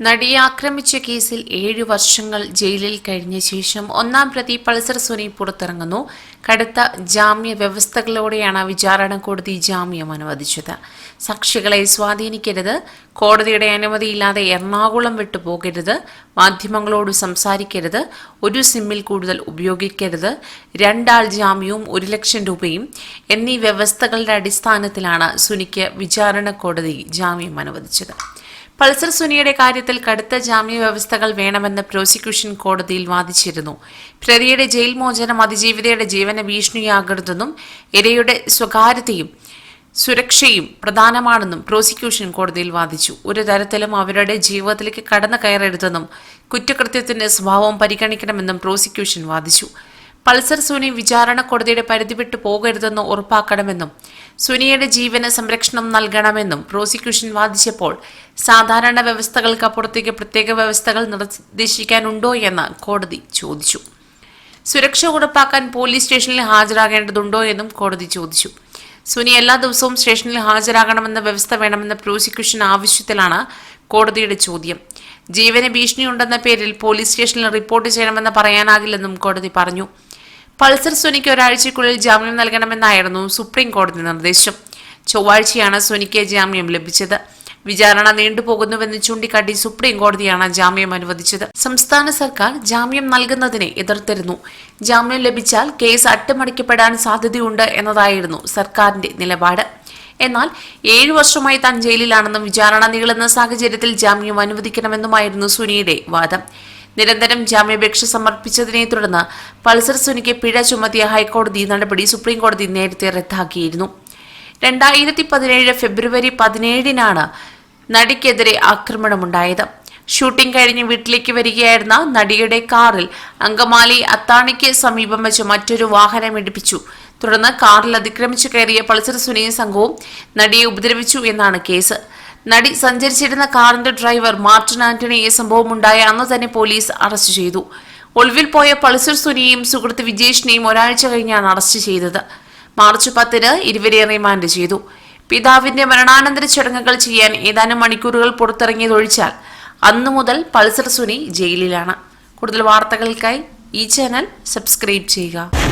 നടിയെ ആക്രമിച്ച കേസിൽ ഏഴു വർഷങ്ങൾ ജയിലിൽ കഴിഞ്ഞ ശേഷം ഒന്നാം പ്രതി പൾസർ സുനി പുറത്തിറങ്ങുന്നു. കടുത്ത ജാമ്യ വ്യവസ്ഥകളോടെയാണ് വിചാരണ കോടതി ജാമ്യം അനുവദിച്ചത്. സാക്ഷികളെ സ്വാധീനിക്കരുത്. കോടതിയുടെ അനുമതിയില്ലാതെ എറണാകുളം വിട്ടുപോകരുത് മാധ്യമങ്ങളോട് സംസാരിക്കരുത്. ഒരു സിമ്മിൽ കൂടുതൽ ഉപയോഗിക്കരുത്. രണ്ടാൾ ജാമ്യവും ഒരു ലക്ഷം രൂപയും എന്നീ വ്യവസ്ഥകളുടെ അടിസ്ഥാനത്തിലാണ് സുനിക്ക് വിചാരണ കോടതി ജാമ്യം അനുവദിച്ചത്. പൾസർ സുനിയുടെ കാര്യത്തിൽ കടുത്ത ജാമ്യ വ്യവസ്ഥകൾ വേണമെന്ന് പ്രോസിക്യൂഷൻ കോടതിയിൽ വാദിച്ചിരുന്നു. പ്രതിയുടെ ജയിൽ മോചനം അതിജീവിതയുടെ ജീവന ഭീഷണിയാകരുതെന്നും ഇരയുടെ സ്വകാര്യതയും സുരക്ഷയും പ്രധാനമാണെന്നും പ്രോസിക്യൂഷൻ കോടതിയിൽ വാദിച്ചു. ഒരു തരത്തിലും അവരുടെ ജീവിതത്തിലേക്ക് കടന്നു കയറരുതെന്നും കുറ്റകൃത്യത്തിന്റെ സ്വഭാവം പരിഗണിക്കണമെന്നും പ്രോസിക്യൂഷൻ വാദിച്ചു. പൾസർ സുനി വിചാരണ കോടതിയുടെ പരിധി വിട്ടു പോകരുതെന്ന് ഉറപ്പാക്കണമെന്നും സുനിയുടെ ജീവന് സംരക്ഷണം നൽകണമെന്നും പ്രോസിക്യൂഷൻ വാദിച്ചപ്പോൾ സാധാരണ വ്യവസ്ഥകൾക്ക് അപ്പുറത്തേക്ക് പ്രത്യേക വ്യവസ്ഥകൾ നിർദ്ദേശിക്കാനുണ്ടോ എന്ന് കോടതി ചോദിച്ചു. സുരക്ഷ ഉറപ്പാക്കാൻ പോലീസ് സ്റ്റേഷനിൽ ഹാജരാകേണ്ടതുണ്ടോ എന്നും കോടതി ചോദിച്ചു. സുനി എല്ലാ ദിവസവും സ്റ്റേഷനിൽ ഹാജരാകണമെന്ന വ്യവസ്ഥ വേണമെന്ന പ്രോസിക്യൂഷൻ ആവശ്യത്തിലാണ് കോടതിയുടെ ചോദ്യം. ജീവന് ഭീഷണിയുണ്ടെന്ന പേരിൽ പോലീസ് സ്റ്റേഷനിൽ റിപ്പോർട്ട് ചെയ്യണമെന്ന് പറയാനാകില്ലെന്നും കോടതി പറഞ്ഞു. പൾസർ സുനിക്ക് ഒരാഴ്ചയ്ക്കുള്ളിൽ ജാമ്യം നൽകണമെന്നായിരുന്നു സുപ്രീം കോടതി നിർദ്ദേശം. ചൊവ്വാഴ്ചയാണ് സുനിക്ക് ജാമ്യം ലഭിച്ചത്. വിചാരണ നീണ്ടുപോകുന്നുവെന്ന് ചൂണ്ടിക്കാട്ടി സുപ്രീം കോടതിയാണ് ജാമ്യം അനുവദിച്ചത്. സംസ്ഥാന സർക്കാർ ജാമ്യം നൽകുന്നതിനെ എതിർത്തിരുന്നു. ജാമ്യം ലഭിച്ചാൽ കേസ് അട്ടിമറിക്കപ്പെടാൻ സാധ്യതയുണ്ട് എന്നതായിരുന്നു സർക്കാരിന്റെ നിലപാട്. എന്നാൽ ഏഴു വർഷമായി താൻ ജയിലിലാണെന്നും വിചാരണ നീളുന്ന സാഹചര്യത്തിൽ ജാമ്യം അനുവദിക്കണമെന്നുമായിരുന്നു സുനിയുടെ വാദം. നിരന്തരം ജാമ്യാപേക്ഷ സമർപ്പിച്ചതിനെ തുടർന്ന് പൾസർ സുനിക്ക് പിഴ ചുമത്തിയ ഹൈക്കോടതി നടപടി സുപ്രീം കോടതി നേരത്തെ റദ്ദാക്കിയിരുന്നു. രണ്ടായിരത്തി പതിനേഴ് ഫെബ്രുവരി പതിനേഴിനാണ് നടിക്കെതിരെ ആക്രമണമുണ്ടായത്. ഷൂട്ടിംഗ് കഴിഞ്ഞ് വീട്ടിലേക്ക് വരികയായിരുന്ന നടിയുടെ കാറിൽ അങ്കമാലി അത്താണിക്ക് സമീപം വെച്ച് മറ്റൊരു വാഹനം ഇടിപ്പിച്ചു. തുടർന്ന് കാറിൽ അതിക്രമിച്ചു കയറിയ പൾസർ സുനിയും സംഘവും നടിയെ ഉപദ്രവിച്ചു എന്നാണ് കേസ്. നടി സഞ്ചരിച്ചിരുന്ന കാറിന്റെ ഡ്രൈവർ മാർട്ടിൻ ആന്റണിയെ സംഭവമുണ്ടായ അന്ന് തന്നെ പോലീസ് അറസ്റ്റ് ചെയ്തു. ഒളിവിൽ പോയ പൾസർ സുനിയെയും സുഹൃത്ത് വിജേഷിനെയും ഒരാഴ്ച കഴിഞ്ഞാണ് അറസ്റ്റ് ചെയ്തത്. മാർച്ച് പത്തിന് ഇരുവരെ റിമാൻഡ് ചെയ്തു. പിതാവിന്റെ മരണാനന്തര ചടങ്ങുകൾ ചെയ്യാൻ ഏതാനും മണിക്കൂറുകൾ പുറത്തിറങ്ങിയതൊഴിച്ചാൽ അന്നു മുതൽ പൾസർ സുനി ജയിലിലാണ്. കൂടുതൽ വാർത്തകൾക്കായി ഈ ചാനൽ സബ്സ്ക്രൈബ് ചെയ്യുക.